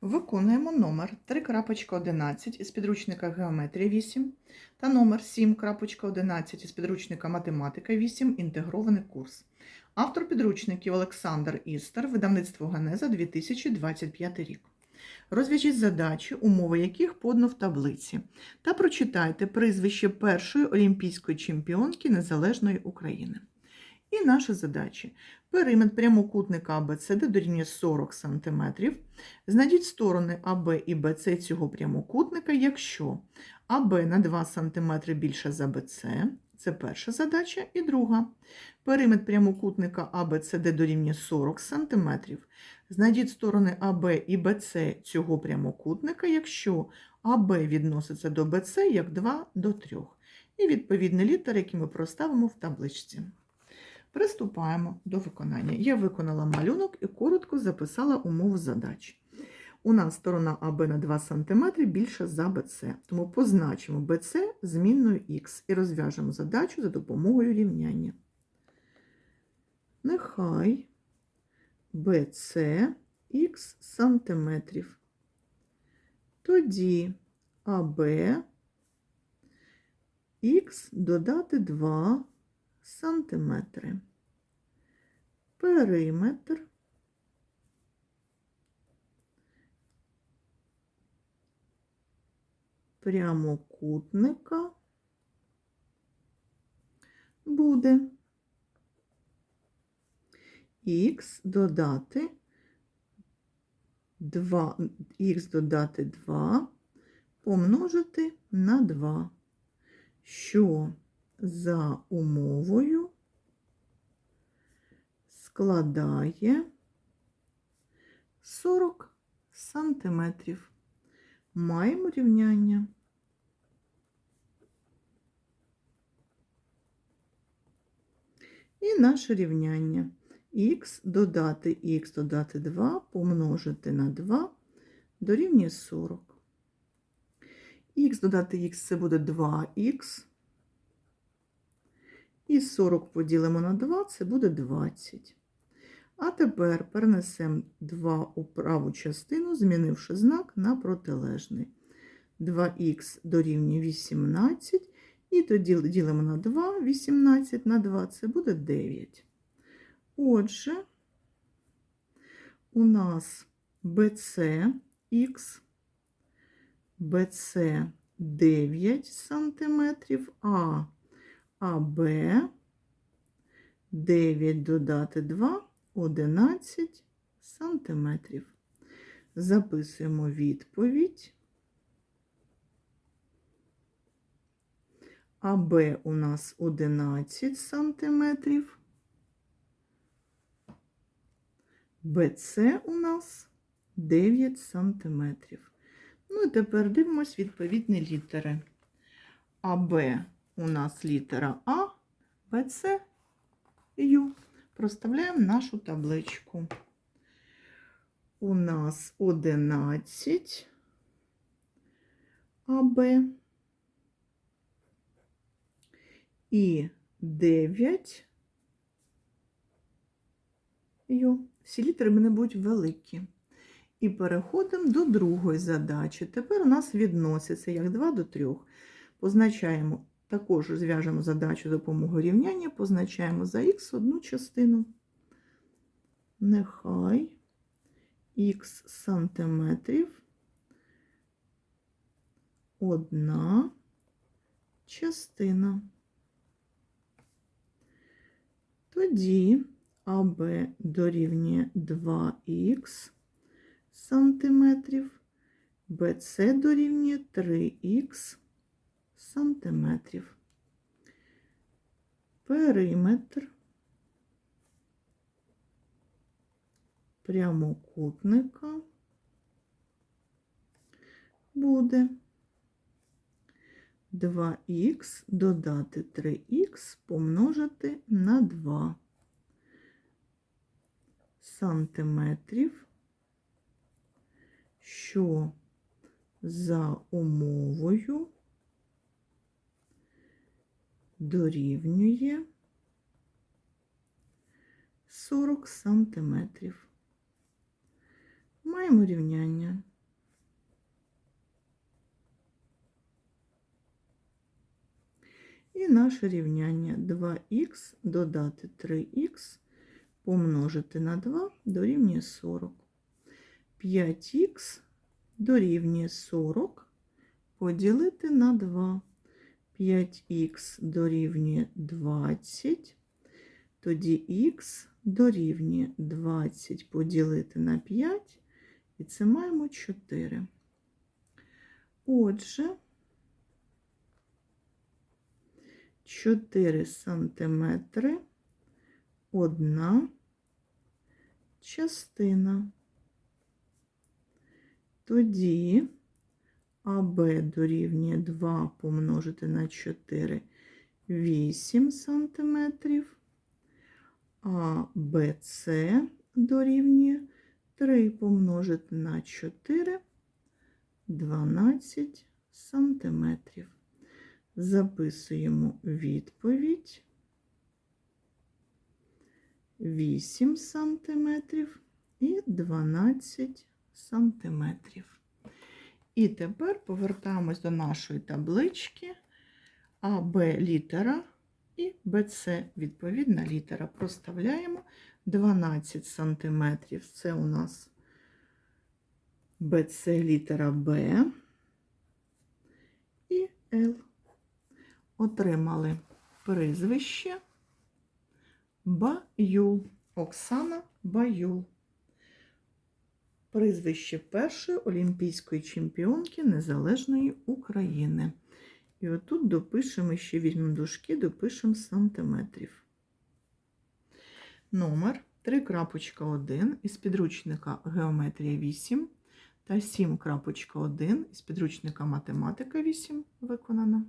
Виконуємо номер 3.11 із підручника Геометрія 8 та номер 7.11 із підручника Математика 8 інтегрований курс. Автор підручників Олександр Істер, видавництво Генеза 2025 рік. Розв'яжіть задачі, умови яких подано в таблиці, та прочитайте прізвище першої олімпійської чемпіонки Незалежної України. І наші задачі. Периметр прямокутника АБЦД дорівнює 40 см. Знайдіть сторони АБ і БЦ цього прямокутника, якщо АБ на 2 см більше за БЦ, це перша задача, і друга. Периметр прямокутника АБЦД дорівнює 40 см. Знайдіть сторони АБ і БЦ цього прямокутника, якщо АБ відноситься до БЦ як 2 до 3. І відповідні літери, які ми проставимо в табличці. Приступаємо до виконання. Я виконала малюнок і коротко записала умову задач. У нас сторона АБ на 2 см більша за БЦ, тому позначимо БЦ змінною Х і розв'яжемо задачу за допомогою рівняння. Нехай БЦ Х сантиметрів. Тоді АБ Х додати 2 сантиметри. Периметр. Прямокутника. Буде. Х додати 2, х додати 2 помножити на 2, що за умовою складає 40 сантиметрів. Маємо рівняння. І наше рівняння. х додати х додати 2 помножити на 2 дорівнює 40. х додати х це буде 2х. І 40 поділимо на 2, це буде 20. А тепер перенесемо 2 у праву частину, змінивши знак на протилежний. 2х дорівнює 18, і тоді ділимо на 2, 18 на 2, це буде 9. Отже, у нас BC х, BC 9 см, а АБ 9 додати 2 11 сантиметрів. Записуємо відповідь. АБ у нас 11 сантиметрів. БЦ у нас 9 сантиметрів. Ну і тепер дивимось відповідні літери. АБ у нас літера А, БЦ, Ю. Проставляємо нашу табличку. У нас 11 АБ і 9 Ю. Всі літери мене будуть великі. І переходимо до другої задачі. Тепер у нас відноситься як 2 до 3. Позначаємо також зв'яжемо задачу за допомогою рівняння, позначаємо за х одну частину. Нехай х сантиметрів одна частина. Тоді АБ дорівнює 2х сантиметрів, БЦ дорівнює 3х сантиметрів. Периметр прямокутника буде 2х додати 3х помножити на 2 сантиметрів, що за умовою дорівнює 40 сантиметрів. Маємо рівняння. І наше рівняння 2х додати 3х помножити на 2 дорівнює 40. 5х дорівнює 40 поділити на 2. 5х дорівнює 20, тоді х дорівнює 20 поділити на 5, і це маємо 4. Отже, 4 сантиметри одна частина. Тоді АБ дорівнює 2 помножити на 4 8 сантиметрів, а БЦ дорівнює 3 помножити на 4 12 сантиметрів. Записуємо відповідь 8 сантиметрів і 12 сантиметрів. І тепер повертаємось до нашої таблички А, Б літера і БЦ відповідна літера. Проставляємо 12 сантиметрів. Це у нас БЦ літера Б і Л. Отримали прізвище Баюл. Оксана Баюл. Прізвище першої олімпійської чемпіонки Незалежної України. І отут допишемо, ще візьмемо дужки, допишемо сантиметрів. Номер 3.1 із підручника Геометрія 8 та 7.1 із підручника Математика 8 виконано.